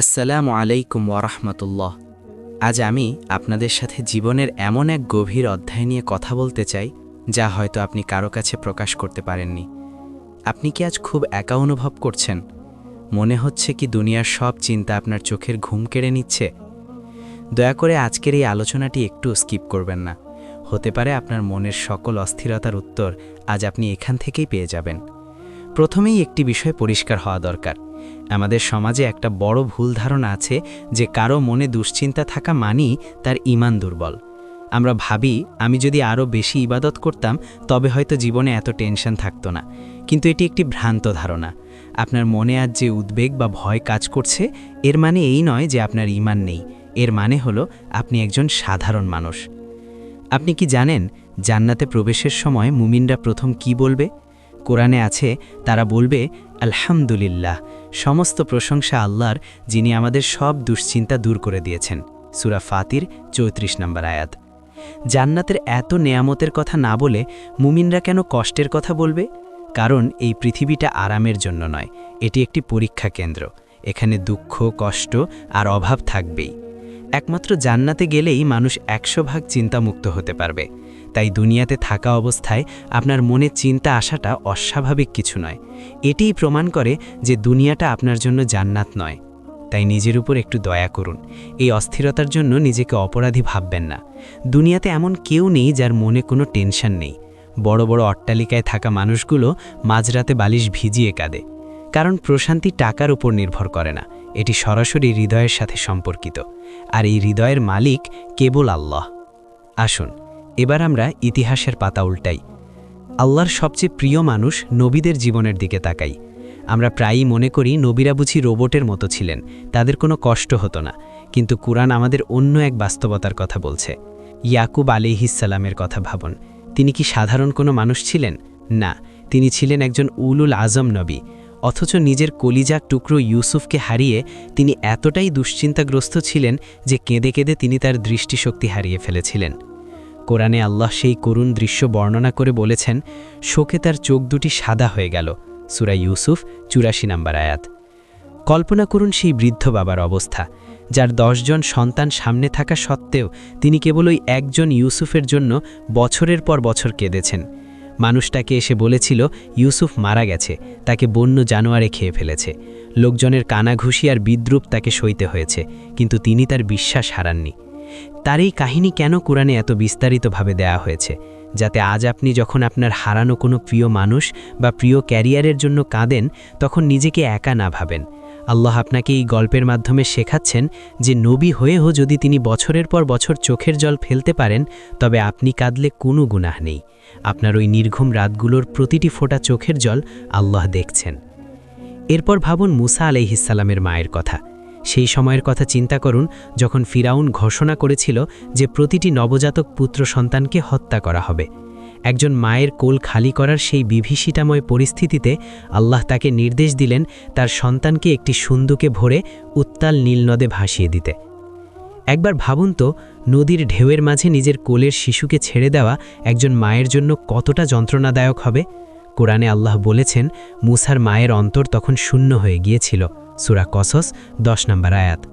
আসসালামু আলাইকুম ওরহমতুল্লাহ আজ আমি আপনাদের সাথে জীবনের এমন এক গভীর অধ্যায় নিয়ে কথা বলতে চাই, যা হয়তো আপনি কারও কাছে প্রকাশ করতে পারেননি। আপনি কি আজ খুব একা অনুভব করছেন? মনে হচ্ছে কি দুনিয়ার সব চিন্তা আপনার চোখের ঘুম কেড়ে নিচ্ছে? দয়া করে আজকের এই আলোচনাটি একটু স্কিপ করবেন না। হতে পারে আপনার মনের সকল অস্থিরতার উত্তর আজ আপনি এখান থেকেই পেয়ে যাবেন। প্রথমেই একটি বিষয় পরিষ্কার হওয়া দরকার। আমাদের সমাজে একটা বড় ভুল ধারণা আছে যে কারও মনে দুশ্চিন্তা থাকা মানেই তার ইমান দুর্বল। আমরা ভাবি, আমি যদি আরও বেশি ইবাদত করতাম, তবে হয়তো জীবনে এত টেনশন থাকতো না। কিন্তু এটি একটি ভ্রান্ত ধারণা। আপনার মনে আজ যে উদ্বেগ বা ভয় কাজ করছে, এর মানে এই নয় যে আপনার ইমান নেই। এর মানে হলো, আপনি একজন সাধারণ মানুষ। আপনি কি জানেন, জান্নাতে প্রবেশের সময় মুমিনরা প্রথম কি বলবে? কোরআনে আছে, তারা বলবে আলহামদুলিল্লাহ, সমস্ত প্রশংসা আল্লাহর, যিনি আমাদের সব দুশ্চিন্তা দূর করে দিয়েছেন। সুরা ফাতির, চৌত্রিশ নম্বর আয়াত। জান্নাতের এত নেয়ামতের কথা না বলে মুমিনরা কেন কষ্টের কথা বলবে? কারণ এই পৃথিবীটা আরামের জন্য নয়, এটি একটি পরীক্ষা কেন্দ্র। এখানে দুঃখ, কষ্ট আর অভাব থাকবেই। একমাত্র জান্নাতে গেলেই মানুষ একশো ভাগ চিন্তামুক্ত হতে পারবে। তাই দুনিয়াতে থাকা অবস্থায় আপনার মনে চিন্তা আসাটা অস্বাভাবিক কিছু নয়। এটিই প্রমাণ করে যে দুনিয়াটা আপনার জন্য জান্নাত নয়। তাই নিজের উপর একটু দয়া করুন। এই অস্থিরতার জন্য নিজেকে অপরাধী ভাববেন না। দুনিয়াতে এমন কেউ নেই যার মনে কোনো টেনশন নেই। বড় বড় অট্টালিকায় থাকা মানুষগুলো মাঝরাতে বালিশ ভিজিয়ে কাঁদে। কারণ প্রশান্তি টাকার উপর নির্ভর করে না। এটি সরাসরি হৃদয়ের সাথে সম্পর্কিত। আর এই হৃদয়ের মালিক কেবল আল্লাহ। আসুন এবার আমরা ইতিহাসের পাতা উল্টাই। আল্লাহর সবচেয়ে প্রিয় মানুষ নবীদের জীবনের দিকে তাকাই। আমরা প্রায়ই মনে করি নবীরা বুঝি রোবটের মতো ছিলেন, তাদের কোনো কষ্ট হতো না। কিন্তু কুরআন আমাদের অন্য এক বাস্তবতার কথা বলছে। ইয়াকুব আলিহিসাল্লামের কথা ভাবুন। তিনি কি সাধারণ কোনো মানুষ ছিলেন? না, তিনি ছিলেন একজন উলুল আজম নবী। অথচ নিজের কলিজাক টুকরো ইউসুফকে হারিয়ে তিনি এতটাই দুশ্চিন্তাগ্রস্ত ছিলেন যে কেঁদে কেঁদে তিনি তার দৃষ্টিশক্তি হারিয়ে ফেলেছিলেন। কোরআনে আল্লাহ সেই করুণ দৃশ্য বর্ণনা করে বলেছেন, শোকে তার চোখ দুটি সাদা হয়ে গেল। সুরা ইউসুফ, চুরাশি নাম্বার আয়াত। কল্পনা করুন সেই বৃদ্ধ বাবার অবস্থা, যার দশজন সন্তান সামনে থাকা সত্ত্বেও তিনি কেবল ওই একজন ইউসুফের জন্য বছরের পর বছর কেঁদেছেন। মানুষটাকে এসে বলেছিল, ইউসুফ মারা গেছে, তাকে বন্য জানোয়ারে খেয়ে ফেলেছে। লোকজনের কানাঘুষি আর বিদ্রুপ তাকে সইতে হয়েছে, কিন্তু তিনি তার বিশ্বাস হারাননি। তার এই কাহিনী কেন কোরআনে এত বিস্তারিতভাবে দেয়া হয়েছে? যাতে আজ আপনি যখন আপনার হারানো কোনো প্রিয় মানুষ বা প্রিয় ক্যারিয়ারের জন্য কাঁদেন, তখন নিজেকে একা না ভাবেন। আল্লাহ আপনাকে এই গল্পের মাধ্যমে শেখাচ্ছেন যে নবী হয়েও যদি তিনি বছরের পর বছর চোখের জল ফেলতে পারেন, তবে আপনি কাঁদলে কোনো গুনাহ নেই। আপনার ওই নির্ঘুম রাতগুলোর প্রতিটি ফোঁটা চোখের জল আল্লাহ দেখছেন। এরপর ভাবুন মুসা আলাইহিসাল্লামের মায়ের কথা। সেই সময়ের কথা চিন্তা করুন যখন ফিরাউন ঘোষণা করেছিল যে প্রতিটি নবজাতক পুত্র সন্তানকে হত্যা করা হবে। একজন মায়ের কোল খালি করার সেই বিভীষিতাময় পরিস্থিতিতে আল্লাহ তাকে নির্দেশ দিলেন তার সন্তানকে একটি সুন্দুকে ভরে উত্তাল নীলনদে ভাসিয়ে দিতে। একবার ভাবুন তো, নদীর ঢেউয়ের মাঝে নিজের কোলের শিশুকে ছেড়ে দেওয়া একজন মায়ের জন্য কতটা যন্ত্রণাদায়ক হবে? কোরআনে আল্লাহ বলেছেন, মুসার মায়ের অন্তর তখন শূন্য হয়ে গিয়েছিল। সুরা কসস, দশ নম্বর আয়াত।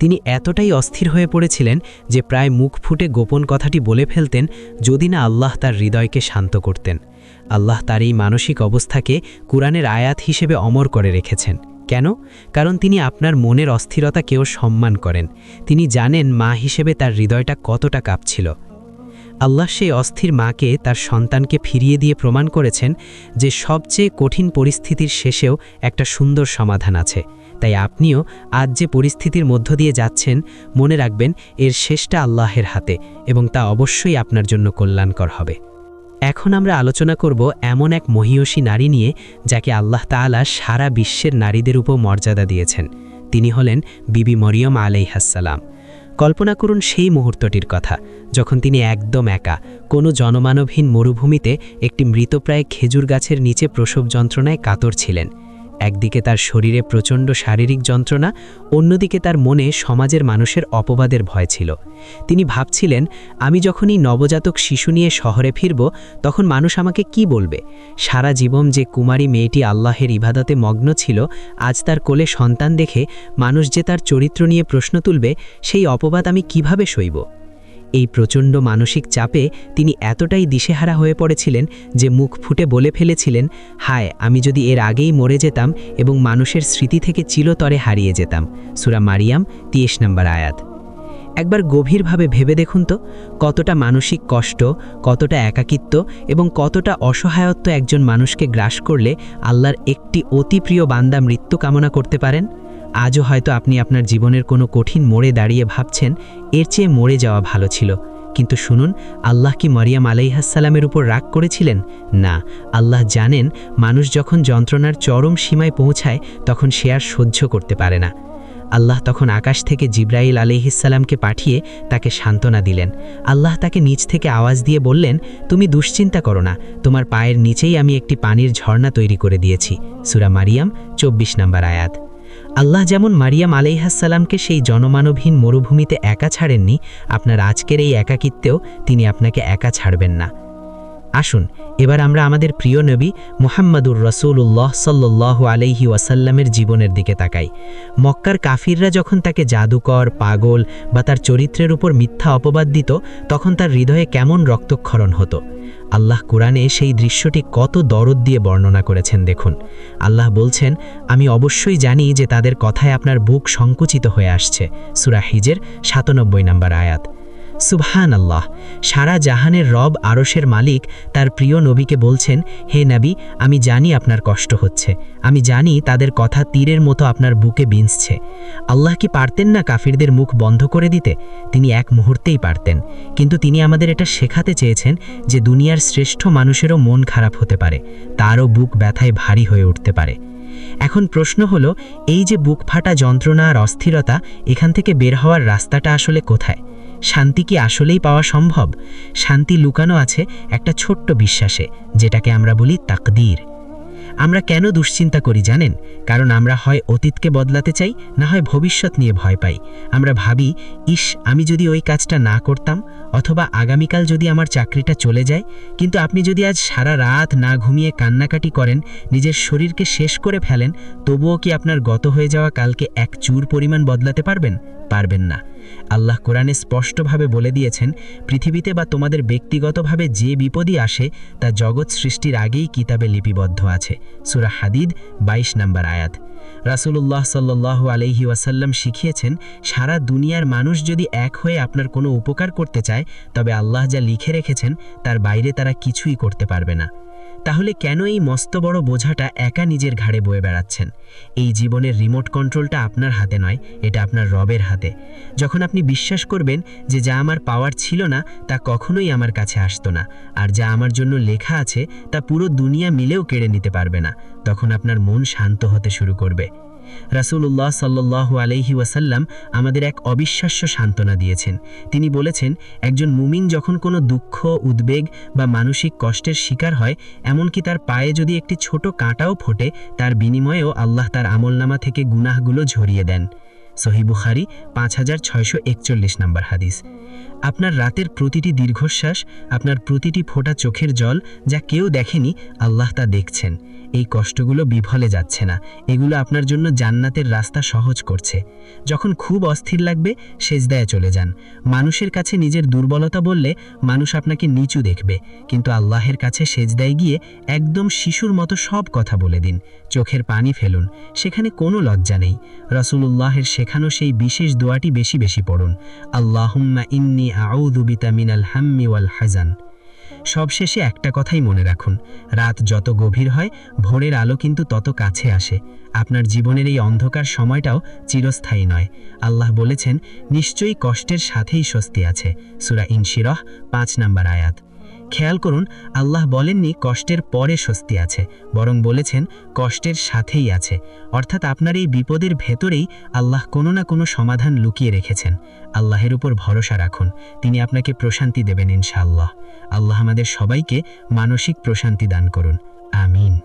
তিনি এতটাই অস্থির হয়ে পড়েছিলেন যে প্রায় মুখ ফুটে গোপন কথাটি বলে ফেলতেন, যদি না আল্লাহ তার হৃদয়কে শান্ত করতেন। আল্লাহ তার এই মানসিক অবস্থাকে কুরআনের আয়াত হিসেবে অমর করে রেখেছেন। কেন? কারণ তিনি আপনার মনের অস্থিরতাকেও সম্মান করেন। তিনি জানেন মা হিসেবে তার হৃদয়টা কতটা কাঁপছিল। আল্লাহ সেই অস্থির মাকে তার সন্তানকে ফিরিয়ে দিয়ে প্রমাণ করেছেন যে সবচেয়ে কঠিন পরিস্থিতির শেষেও একটা সুন্দর সমাধান আছে। তাই আপনিও আজ যে পরিস্থিতির মধ্য দিয়ে যাচ্ছেন, মনে রাখবেন এর শেষটা আল্লাহের হাতে এবং তা অবশ্যই আপনার জন্য কল্যাণকর হবে। এখন আমরা আলোচনা করব এমন এক মহিয়সী নারী নিয়ে যাকে আল্লাহ তাআলা সারা বিশ্বের নারীদের উপর মর্যাদা দিয়েছেন। তিনি হলেন বিবি মরিয়ম আলাইহাসাল্লাম কল্পনা করুন সেই মুহূর্তটির কথা, যখন তিনি একদম একা, কোনো জনমানবহীন মরুভূমিতে একটি মৃতপ্রায় খেজুর গাছের নিচে প্রসব যন্ত্রণায় কাতর ছিলেন। একদিকে তার শরীরে প্রচণ্ড শারীরিক যন্ত্রণা, অন্যদিকে তার মনে সমাজের মানুষের অপবাদের ভয় ছিল। তিনি ভাবছিলেন, আমি যখনই নবজাতক শিশু নিয়ে শহরে ফিরব, তখন মানুষ আমাকে কি বলবে? সারা জীবন যে কুমারী মেয়েটি আল্লাহের ইবাদতে মগ্ন ছিল, আজ তার কোলে সন্তান দেখে মানুষ যে তার চরিত্র নিয়ে প্রশ্ন তুলবে, সেই অপবাদ আমি কীভাবে সইব? এই প্রচণ্ড মানসিক চাপে তিনি এতটাই দিশেহারা হয়ে পড়েছিলেন যে মুখ ফুটে বলে ফেলেছিলেন, হায়, আমি যদি এর আগেই মরে যেতাম এবং মানুষের স্মৃতি থেকে চিরতরে হারিয়ে যেতাম। সুরা মারিয়াম, তিরিশ নম্বর আয়াত। একবার গভীরভাবে ভেবে দেখুন তো, কতটা মানসিক কষ্ট, কতটা একাকিত্ব এবং কতটা অসহায়ত্ব একজন মানুষকে গ্রাস করলে আল্লাহর একটি অতি প্রিয় বান্দা মৃত্যু কামনা করতে পারেন? আজও হয়তো আপনি আপনার জীবনের কোনো কঠিন মোড়ে দাঁড়িয়ে ভাবছেন, এর চেয়ে মরে যাওয়া ভালো ছিল। কিন্তু শুনুন, আল্লাহ কি মরিয়াম আলাইহাসাল্লামের উপর রাগ করেছিলেন? না, আল্লাহ জানেন, মানুষ যখন যন্ত্রণার চরম সীমায় পৌঁছায়, তখন সে আর সহ্য করতে পারে না। আল্লাহ তখন আকাশ থেকে জিব্রাইল আলিহিসাল্লামকে পাঠিয়ে তাকে সান্ত্বনা দিলেন। আল্লাহ তাকে নিচ থেকে আওয়াজ দিয়ে বললেন, তুমি দুশ্চিন্তা করো না, তোমার পায়ের নিচেই আমি একটি পানির ঝর্ণা তৈরি করে দিয়েছি। সুরা মারিয়াম, চব্বিশ নম্বর আয়াত। আল্লাহ যেমন মারিয়াম আলাইহাসাল্লামকে সেই জনমানবহীন মরুভূমিতে একা ছাড়েননি, আপনার আজকের এই একাকিত্বেও তিনি আপনাকে একা ছাড়বেন না। আসুন, এবার আমরা আমাদের প্রিয় নবী মুহাম্মাদুর রসুল্লাহ সাল্লাহ আলাইহি ওয়াসাল্লামের জীবনের দিকে তাকাই। মক্কার কাফিররা যখন তাকে জাদুকর, পাগল বা তার চরিত্রের উপর মিথ্যা অপবাদ দিত, তখন তার হৃদয়ে কেমন রক্তক্ষরণ হতো। আল্লাহ কোরআনে সেই দৃশ্যটি কত দরদ দিয়ে বর্ণনা করেছেন দেখুন। আল্লাহ বলছেন, আমি অবশ্যই জানি যে তাদের কথায় আপনার বুক সংকুচিত হয়ে আসছে। সুরাহিজের সাতানব্বই নম্বর আয়াত। সুবহান আল্লাহ সারা জাহানের রব আরশের মালিক তার প্রিয় নবীকে বলছেন, হে নবী, আমি জানি আপনার কষ্ট হচ্ছে। আমি জানি তাদের কথা তীরের মতো আপনার বুকে বিঁচছে আল্লাহ কি পারতেন না কাফিরদের মুখ বন্ধ করে দিতে? তিনি এক মুহূর্তেই পারতেন। কিন্তু তিনি আমাদের এটা শেখাতে চেয়েছেন যে দুনিয়ার শ্রেষ্ঠ মানুষেরও মন খারাপ হতে পারে, তারও বুক ব্যথায় ভারী হয়ে উঠতে পারে। এখন প্রশ্ন হলো, এই যে বুক ফাটা যন্ত্রণা আর অস্থিরতা, এখান থেকে বের হওয়ার রাস্তাটা আসলে কোথায়? শান্তি কি আসলেই পাওয়া সম্ভব? শান্তি লুকানো আছে একটা ছোট্ট বিশ্বাসে, যেটাকে আমরা বলি তাকদির। আমরা কেন দুশ্চিন্তা করি জানেন? কারণ আমরা হয় অতীতকে বদলাতে চাই, না হয় ভবিষ্যৎ নিয়ে ভয় পাই। আমরা ভাবি, ইস, আমি যদি ওই কাজটা না করতাম, অথবা আগামীকাল যদি আমার চাকরিটা চলে যায়, কিন্তু আপনি যদি আজ সারা রাত না ঘুমিয়ে কান্নাকাটি করেন, নিজের শরীরকে শেষ করে ফেলেন, তবুও কি আপনার গত হয়ে যাওয়া কালকে এক চুর পরিমাণ বদলাতে পারবেন? পারবেন না। আল্লাহ কোরআনে স্পষ্টভাবে বলে দিয়েছেন, পৃথিবীতে বা তোমাদের ব্যক্তিগতভাবে যে বিপদই আসে, তা জগৎ সৃষ্টির আগেই কিতাবে লিপিবদ্ধ আছে। সুরা হাদিদ ২২ নম্বর আয়াত। রাসুলুল্লাহ সাল্লাহ আলহি ওয়াসাল্লাম শিখিয়েছেন, সারা দুনিয়ার মানুষ যদি এক হয়ে আপনার কোনো উপকার করতে চায়, তবে আল্লাহ যা লিখে রেখেছেন, তার বাইরে তারা কিছুই করতে পারবে না। তাহলে কেন এই মস্ত বড় বোঝাটা একা নিজের ঘাড়ে বয়ে বেড়াচ্ছেন? এই জীবনের রিমোট কন্ট্রোলটা আপনার হাতে নয়, এটা আপনার রবের হাতে। যখন আপনি বিশ্বাস করবেন যে যা আমার পাওয়ার ছিল না, তা কখনোই আমার কাছে আসতো না, আর যা আমার জন্য লেখা আছে, তা পুরো দুনিয়া মিলেও কেড়ে নিতে পারবে না, তখন আপনার মন শান্ত হতে শুরু করবে। রাসুল্লাহ সাল্লাহ আলহি ওয়াসাল্লাম আমাদের এক অবিশ্বাস্য সান্ত্বনা দিয়েছেন। তিনি বলেছেন, একজন মুমিন যখন কোনো দুঃখ, উদ্বেগ বা মানসিক কষ্টের শিকার হয়, এমনকি তার পায়ে যদি একটি ছোট কাঁটাও ফোটে, তার বিনিময়েও আল্লাহ তার আমলনামা থেকে গুনাহগুলো ঝরিয়ে দেন। সহিবুখারি পাঁচ হাজার ছয়শো একচল্লিশ নম্বর হাদিস। আপনার রাতের প্রতিটি দীর্ঘশ্বাস, আপনার প্রতিটি ফোটা চোখের জল যা কেউ দেখেনি, আল্লাহ তা দেখছেন। এই কষ্টগুলো বিফলে যাচ্ছে না। এগুলো আপনার জন্য জান্নাতের রাস্তা সহজ করছে। যখন খুব অস্থির লাগবে, সেজদায় চলে যান। মানুষের কাছে নিজের দুর্বলতা বললে মানুষ আপনাকে নিচু দেখবে। কিন্তু আল্লাহের কাছে সেজদায় গিয়ে একদম শিশুর মতো সব কথা বলে দিন। চোখের পানি ফেলুন। সেখানে কোনো লজ্জা নেই। রসুলুল্লাহের শেখানো সেই বিশেষ দোয়াটি বেশি বেশি পড়ুন। আল্লাহুম্মা ইন্নি আউদুবিতা মিনাল হাম্মি ওয়াল হাজান সবশেষে একটা কথাই মনে রাখুন, রাত যত গভীর হয়, ভোরের আলো কিন্তু তত কাছে আসে। আপনার জীবনের এই অন্ধকার সময়টাও চিরস্থায়ী নয়। আল্লাহ বলেছেন, নিশ্চয়ই কষ্টের সাথেই স্বস্তি আছে। সুরা ইনশিরহ, পাঁচ নাম্বার আয়াত। খেয়াল করুন, আল্লাহ বলেননি কষ্টের পরে স্বস্তি আছে, বরং বলেছেন কষ্টের সাথেই আছে। অর্থাৎ আপনার এই বিপদের ভেতরেই আল্লাহ কোনো না কোনো সমাধান লুকিয়ে রেখেছেন। আল্লাহের উপর ভরসা রাখুন, তিনি আপনাকে প্রশান্তি দেবেন ইনশাআল্লাহ। আল্লাহ আমাদের সবাইকে মানসিক প্রশান্তি দান করুন। আমিন।